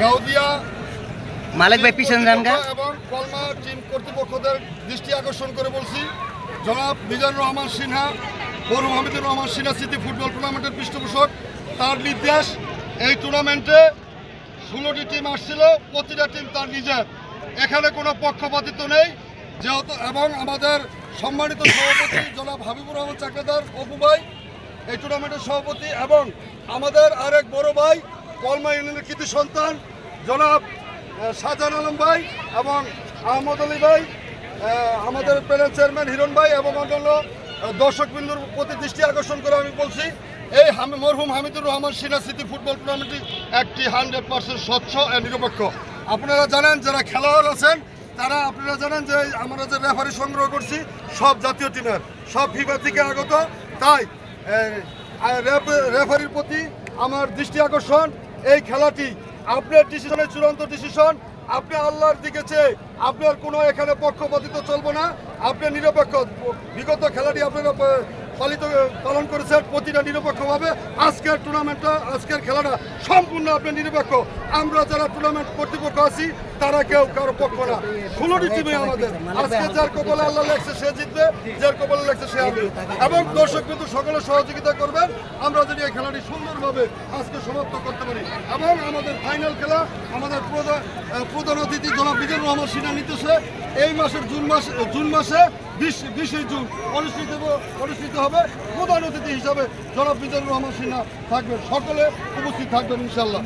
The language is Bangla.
গাউদিয়া মালিক ভাই পিছনে যান গা। এবং কলমা টিম কর্তৃপক্ষদের দৃষ্টি আকর্ষণ করে বলছি জনাব মিজানুর রহমান সিনহা বরুম হামিদুর রহমান সিনহা স্মৃতি ফুটবল টুর্নামেন্টের পৃষ্ঠপোষক তার নির্দেশ এই টুর্নামেন্টে ষোলোটি টিম আসছিল প্রতিটা টিম তার নিজের। এখানে কোনো পক্ষপাতিত্ব নেই যেহেতু এবং আমাদের সম্মানিত সভাপতি জনাব হাবিবুর রহমান চাকরিদার অপু ভাই এই টুর্নামেন্টের সভাপতি এবং আমাদের আরেক বড় ভাই কলমা ইউনিয়নের কৃতি সন্তান, জনাব শাহজাহান আলম ভাই এবং আহমদ আলী ভাই আমাদের প্যানেল চেয়ারম্যান হিরণ ভাই এবং অন্যান্য দর্শক বিন্দুর প্রতি দৃষ্টি আকর্ষণ করে আমি বলছি, এই হামি, মরহুম হামিদুর রহমান সিনা স্মৃতি ফুটবল টুর্নামেন্টটি একটি হান্ড্রেড পার্সেন্ট স্বচ্ছ নিরপেক্ষ। আপনারা জানেন যারা খেলোয়াড় আছেন, তারা আপনারা জানেন যে আমরা যে রেফারি সংগ্রহ করছি, সব জাতীয় টিমের সব ফিফা থেকে আগত। তাই রেফ- রেফারির প্রতি আমার দৃষ্টি আকর্ষণ এই খেলাটি আপনার ডিসিশনের চূড়ান্ত ডিসিশন আপনি আল্লাহর দিকে চেয়ে আপনার কোনো এখানে পক্ষপাতিত চলবো না। আপনি নিরপেক্ষ। বিগত খেলাটি আপনারা পালিত, পালন করেছেন প্রতিটা নিরপেক্ষভাবে। আজকের টুর্নামেন্টটা আজকের খেলাটা সম্পূর্ণ আপনি নিরপেক্ষ। আমরা যারা টুর্নামেন্ট কর্তৃপক্ষ আছি তারা কেউ কারও পক্ষ না। ষোলোটি টিমে আমাদের। আজকে যার কপালে আল্লাহ লেগছে সে জিতবে, যার কপালে লেগছে সে হারবে। এবং দর্শক কিন্তু সকলে সহযোগিতা করবেন। আমরা যদি এই খেলাটি সুন্দরভাবে আজকে সমাপ্ত করতে পারি। এবং আমাদের ফাইনাল খেলা, আমাদের প্রধান অতিথি জনাব বিজয় রহমান সিনহা নিতেছে। এই মাসের জুন মাস, জুন মাসে, বিশ বিশে জুন অনুষ্ঠিত অনুষ্ঠিত হবে। প্রধান অতিথি হিসাবে জনাব বিজয় রহমান সিনহা থাকবেন। সকলে উপস্থিত থাকবেন ইনশাল্লাহ